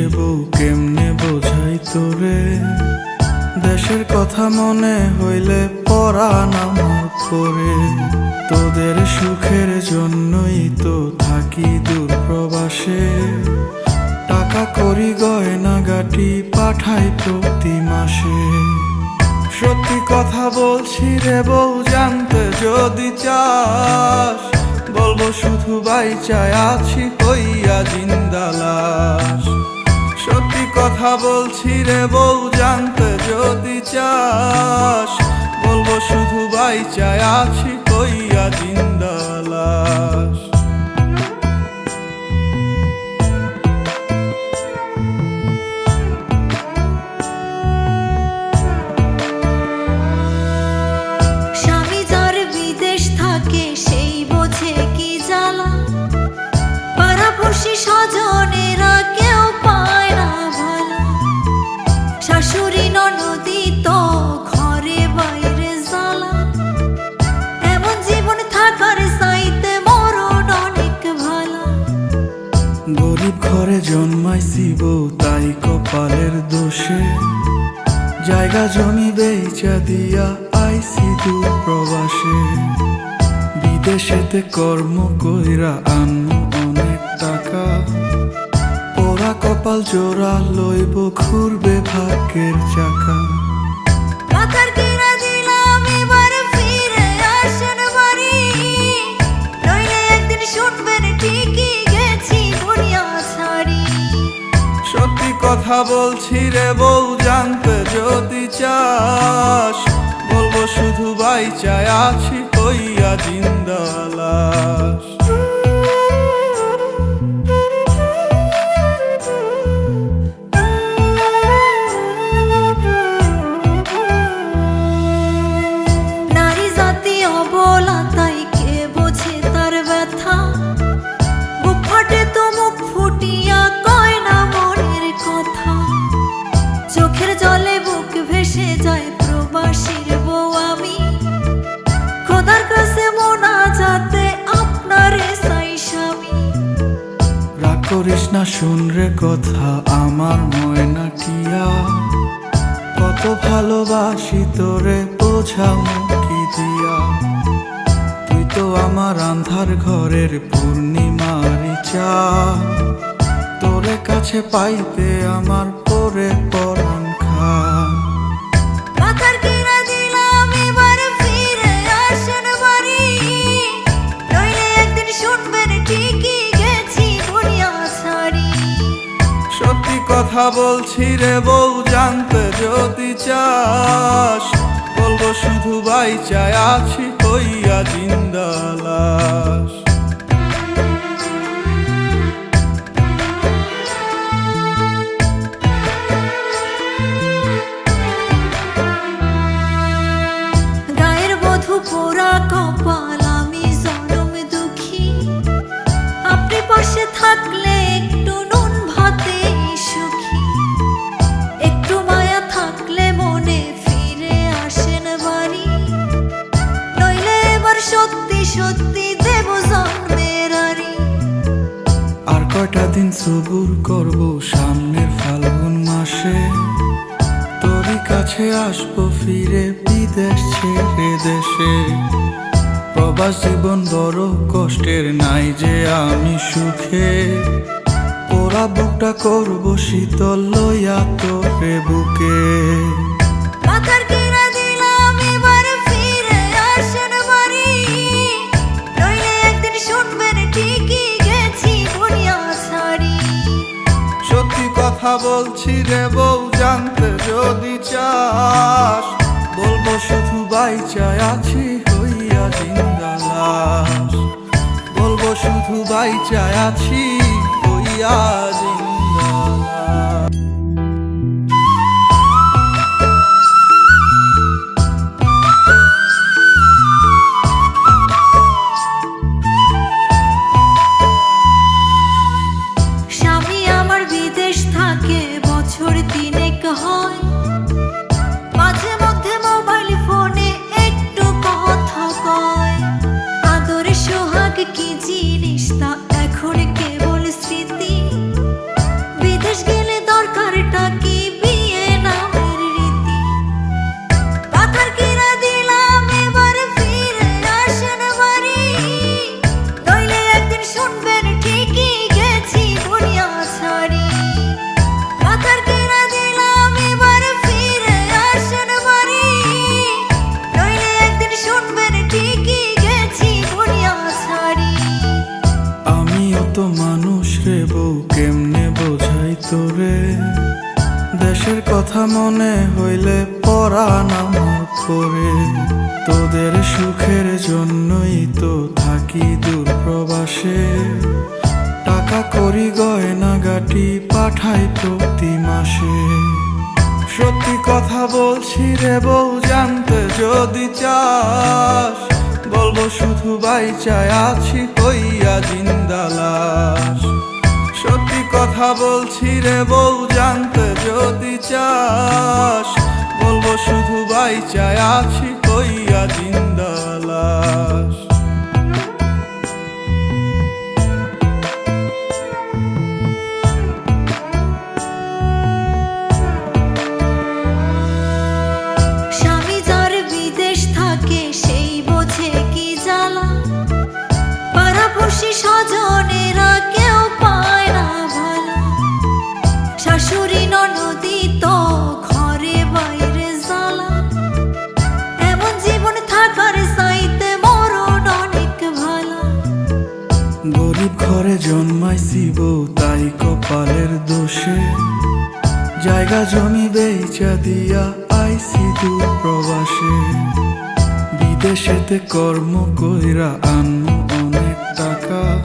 রে কেমনে বোঝাই তোরে? দেশের কথা মনে হইলে পরাণ আমার করে। তোদের সুখের জন্যই তো থাকি দূর প্রবাসে টাকা করি, গয়না গাটি পাঠাই প্রতি মাসে। সত্যি কথা বলছি রে বউ, জানতে যদি চাস, বলব শুধু বাইচায় আছি হইয়া জিন্দালাস সত্যি কথা বলছি রে বউ, জানতে যদি চাস, বলব শুধু বাই চায় আছি কইয়া জিন্দালাস জন্মাইছি তাই কপালের দোষে। জায়গা জমি বেচা দিয়া আইছি দূর প্রবাসে। বিদেশেতে কর্ম কইরা আনমু অনেক টাকা। পোড়া কপাল জোড়া লইব ঘুরবে ভাগ্যের চাকা। মাথার কথা বলছি রে বউ জানতে যদি চাস বলব শুধু বাই চায় আছি হইয়া জিন্দালাস করিস না, শুন রে কথা, আমার ময়না টিয়া কত ভালোবাসি তোরে, বোঝা কি দিয়া। তুই তো আমার আন্ধার ঘরের পূর্ণিমারি চা তোরে কাছে পাইতে আমার পরে কথা বলছি রে বউ জানতে যদি চাস বলব শুধু বাই চায় আছি হইয়া জিন্দালাস সবুর করব সামনের ফাল্গুন মাসে। তোরই কাছে আসব ফিরে বিদেশ ছেড়ে দেশে। প্রবাস জীবন বড় কষ্টের, নাই যে আমি সুখে। ওরা বুকটা করব শীতল লইয়া তোরে বুকে। কথা বলছি রে বউ, জানতে যদি চাস, বলব শুধু বাইচায় আছি হইয়া জিন্দালাস বলব শুধু বাইচায় আছি হইয়া জিন্দালাস দেশের কথা মনে হইলে পরাণ আমার করে। তোদের সুখের জন্যই তো থাকি দূর প্রবাসে টাকা করি, গয়না গাটি পাঠাই প্রতি মাসে। সত্যি কথা বলছি রে বউ, জানতে যদি চাস, বলব শুধু বাইচায় আছি হইয়া জিন্দালাস কথা বলছি রে বউ জানতে যদি চাস বলব শুধু বাই চায় আছি কইয়া জিন্দালাস জন্মাইছি বউ তাই কপালের দোষে। জায়গা জমি বেচা দিয়া আইছি দূর প্রবাসে। বিদেশেতে কর্ম কইরা আনমু অনেক টাকা।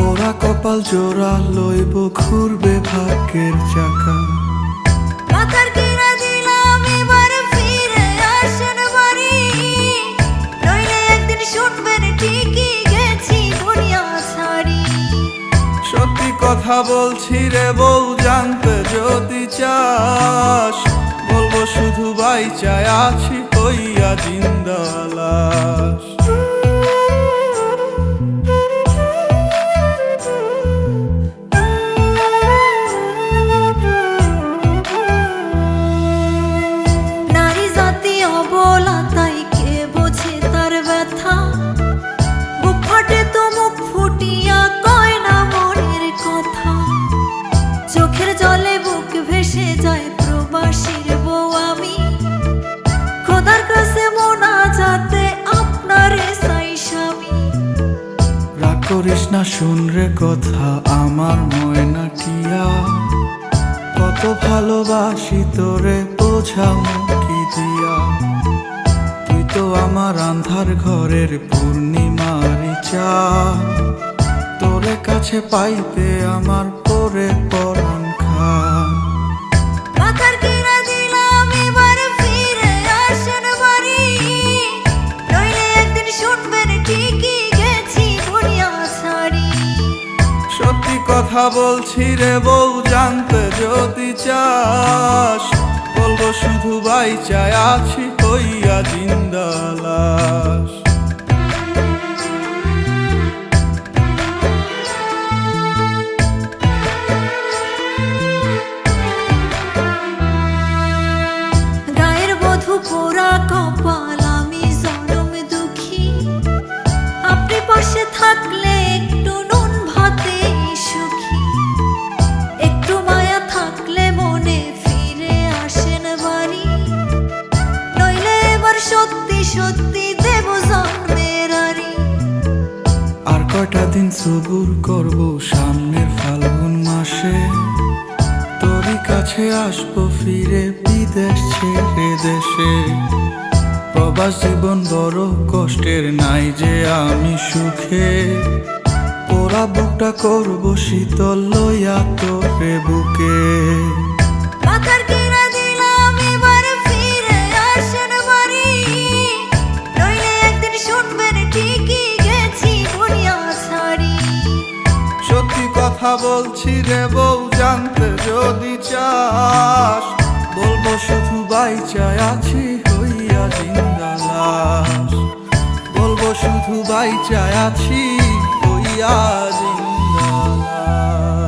ওরা কপাল জোড়া লইব ঘুরবে ভাগ্যের চাকা। কিনা কথা বলছি রে বউ জানতে যদি চাস বলব শুধু বাই চায় আছি হইয়া জিন্দালাস করিস না শুনরে কথা, আমার ময়না টিয়া কত ভালোবাসি তোরে, বোঝা কি দিয়া। তুই তো আমার আন্ধার ঘরের পূর্ণিমারি চা তোরে কাছে পাইতে আমার পরে পরাণ কথা বলছি রে বউ জানতে যদি চাস বলব শুধু বাইচায় আছি হইয়া জিন্দালাস সবুর করব সামনের ফাল্গুন মাসে। তোরই কাছে আসব ফিরে বিদেশ ছেড়ে দেশে। প্রবাস জীবন বড় কষ্টের, নাই যে আমি সুখে। ওরা বুকটা করব শীতল লইয়া তোরে বুকে। কথা বলছি রে বউ, জানতে যদি চাস, বলব শুধু বাইচায় আছি হইয়া জিন্দালাস বলব শুধু বাইচায় আছি হইয়া জিন্দালাস